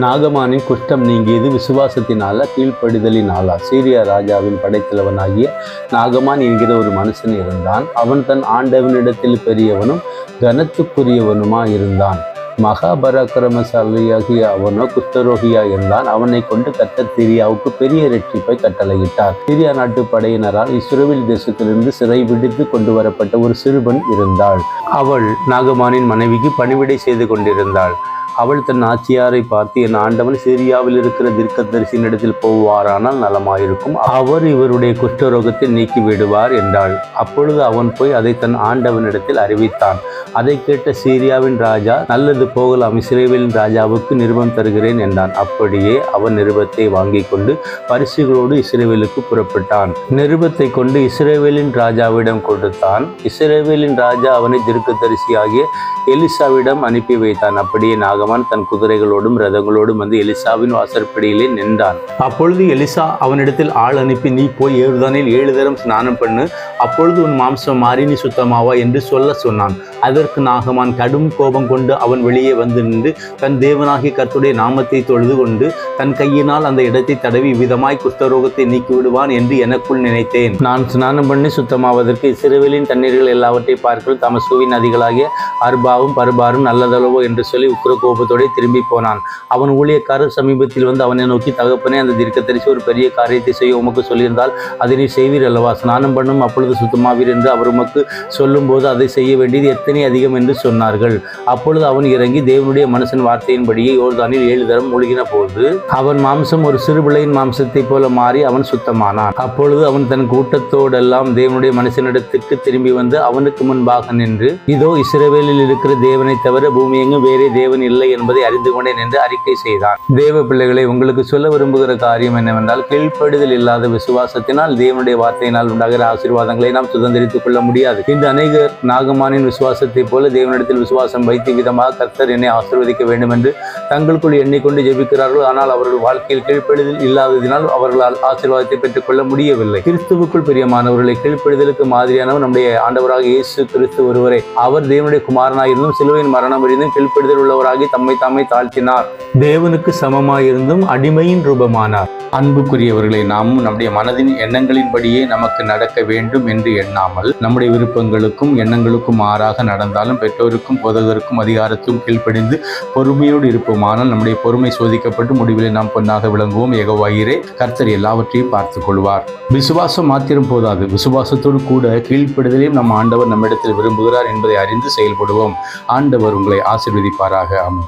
நாகமானின் குஷ்டம் நீங்கியது விசுவாசத்தினால கீழ்ப்படிதலினாலா? சீரிய ராஜாவின் படைத்தலைவனாகிய நாகமான் என்கிற ஒரு மனுஷன் இருந்தான். அவன் தன் ஆண்டவனிடத்தில் பெரியவனும் கனத்துக்குரியவனுமா இருந்தான். மகாபராக்கிரமசாலியாகிய அவனோ குஷ்டரோகியா இருந்தான். அவனை கொண்டு கட்ட சிரியாவுக்கு பெரிய ரட்சிப்பை கட்டளையிட்டார். சிரியா நாட்டு படையினரால் இஸ்ரோவில் தேசத்திலிருந்து சிறை விடுத்து கொண்டு வரப்பட்ட ஒரு சிறுவன் இருந்தாள். அவள் நாகமானின் மனைவிக்கு பணிவிடை செய்து கொண்டிருந்தாள். அவள் தன் ஆச்சியாரை பார்த்து என் ஆண்டவன் சிரியாவில் இருக்கிற தீர்க்கதரிசியின் இடத்தில் போவாரானால் நலமாயிருக்கும். அவர் இவருடைய குஷ்டரோகத்தை நீக்கி விடுவார் என்றாள். அப்பொழுது அவன் போய் அதை தன் ஆண்டவனிடத்தில் அறிவித்தான். அதை கேட்ட சீரியாவின் ராஜா நல்லது போகலாம் இஸ்ரேவேலின் ராஜாவுக்கு நிருபம் தருகிறேன் என்றான். அப்படியே அவன் நிருபத்தை வாங்கி கொண்டு பரிசுகளோடு இஸ்ரேவேலுக்கு புறப்பட்டான். நிருபத்தை கொண்டு இஸ்ரேவேலின் ராஜாவிடம் கொடுத்தான். இஸ்ரேவேலின் ராஜா அவனை தீர்க்கதரிசியாகிய எலிசாவிடம் அனுப்பி வைத்தான். அப்படியே நாக பகவான் தன் குதிரைகளோடும் ரதங்களோடும் வந்து எலிசாவின் வாசற்படியிலே நின்றான். அப்பொழுது எலிசா அவனிடத்தில் ஆள் அனுப்பி நீ போய் ஏழுதானில் ஏழு தரம் ஸ்நானம் பண்ணு. அப்பொழுது உன் மாம்சம் மாறி நீ சுத்தமாவா? என்று சொல்ல சொன்னான். அதற்கு நாகமான் கடும் கோபம் கொண்டு அவன் வெளியே வந்து நின்று தன் தேவனாகி கர்த்துடைய நாமத்தை தொழுது கொண்டு தன் கையினால் அந்த இடத்தை தடவி விதமாய் குஷ்டரோகத்தை நீக்கிவிடுவான் என்று எனக்குள் நினைத்தேன். நான் ஸ்நானம் பண்ணி சுத்தமாவதற்கு இஸ்ரவேலின் தண்ணீர்கள் எல்லாவற்றை பார்க்கல் தமசுவின் நதிகளாகிய அர்பாவும் பர்பாரும் நல்லதளவோ என்று சொல்லி உக்கிர கோபத்தோடு திரும்பி போனான். அவன் ஊழியக்காரர் சமீபத்தில் வந்து அவனை நோக்கி தகப்பனே அந்த தீர்க்கதரிசி ஒரு பெரிய காரியத்தை செய்ய உமக்கு சொல்லியிருந்தால் அதை நீ செய்வீர் அல்லவா? ஸ்நானம் பண்ணும் அப்பொழுது சுத்தமாவீர் என்று அவர் உமக்கு சொல்லும்போது அதை செய்ய வேண்டியது எத்தனை எத்தனை அதிகம் என்று சொன்னார்கள். அப்பொழுது அவன் இறங்கி தேவனுடைய மனுஷன் வார்த்தையின்படியே யோர்தானில் ஏழு தரம் மூழ்கின போது அவன் மாம்சம் ஒரு சிறுபிள்ளையின் மாம்சத்தைப் போல மாறி அவன் சுத்தமானான். அப்பொழுது அவன் தன் கூட்டத்தோடெல்லாம் தேவனுடைய மனுஷனிடத்துக்கு திரும்பி வந்து அவனுக்கு முன்பாக நின்று இதோ இஸ்ரவேலில் இருக்கிற தேவனை தவிர பூமி எங்கும் வேறே தேவன் இல்லை என்பதை அறிந்து கொண்டேன் என்று அறிக்கை செய்தான். தேவ பிள்ளைகளை உங்களுக்கு சொல்ல விரும்புகிற காரியம் என்னவென்றால் கீழ்ப்படுதல் இல்லாத விசுவாசத்தினால் தேவனுடைய வார்த்தையினால் உண்டாகிற ஆசீர்வாதங்களை நாம் சுதந்திரித்துக் கொள்ள முடியாது. இந்த அநேகர் நாகமானின் விசுவாச விசுவாசத்தைப் போல தேவனிடத்தில் விசுவாசம் வைத்து விதமாக கர்த்தர் என்னை ஆசிர்வதிக்க வேண்டும் என்று தங்களுக்குள் எண்ணிக்கொண்டு ஜெபிக்கிறார்கள் ஆனால் அவர்கள் வாழ்க்கையில் கீழ்ப்பெழுதல் இல்லாததினால் அவர்களால் ஆசீர்வாதத்தை பெற்றுக்கொள்ள முடியவில்லை. கிறிஸ்துவுக்குள் பிரியமானவர்களை கீழ்ப்பெழுதலுக்கு மாதிரியானவர் நம்முடைய ஆண்டவராக இயேசு கிறிஸ்து ஒருவரை. அவர் தேவனுடைய குமாரனாயிருந்தும் சிலுவையின் மரணம் அறிந்தும் கீழ்ப்படுதல் உள்ளவராகி தம்மை தாமே தாழ்த்தினார். தேவனுக்கு சமமாயிருந்தும் அடிமையின் ரூபமானார். அன்புக்குரியவர்களை நாமும் நம்முடைய மனதின் எண்ணங்களின்படியே நமக்கு நடக்க வேண்டும் என்று எண்ணாமல் நம்முடைய விருப்பங்களுக்கும் எண்ணங்களுக்கும் மாறாக நடந்தாலும் பெற்றோருக்கும் போதகருக்கும் அதிகாரத்துக்கும் கீழ்ப்படிந்து பொறுமையோடு இருப்போமானால் நம்முடைய பொறுமை சோதிக்கப்பட்டு முடிவில் நாம் பொன்னாக விளங்குவோம். ஏகவாயிரே கர்த்தர் எல்லாவற்றையும் பார்த்துக் கொள்வார். விசுவாசம் மாத்திரம் போதாது. விசுவாசத்தோடு கூட கீழ்ப்படுதலையும் நம் ஆண்டவர் நம்மிடத்தில் விரும்புகிறார் என்பதை அறிந்து செயல்படுவோம். ஆண்டவர் உங்களை ஆசீர்வதிப்பாராக. அமை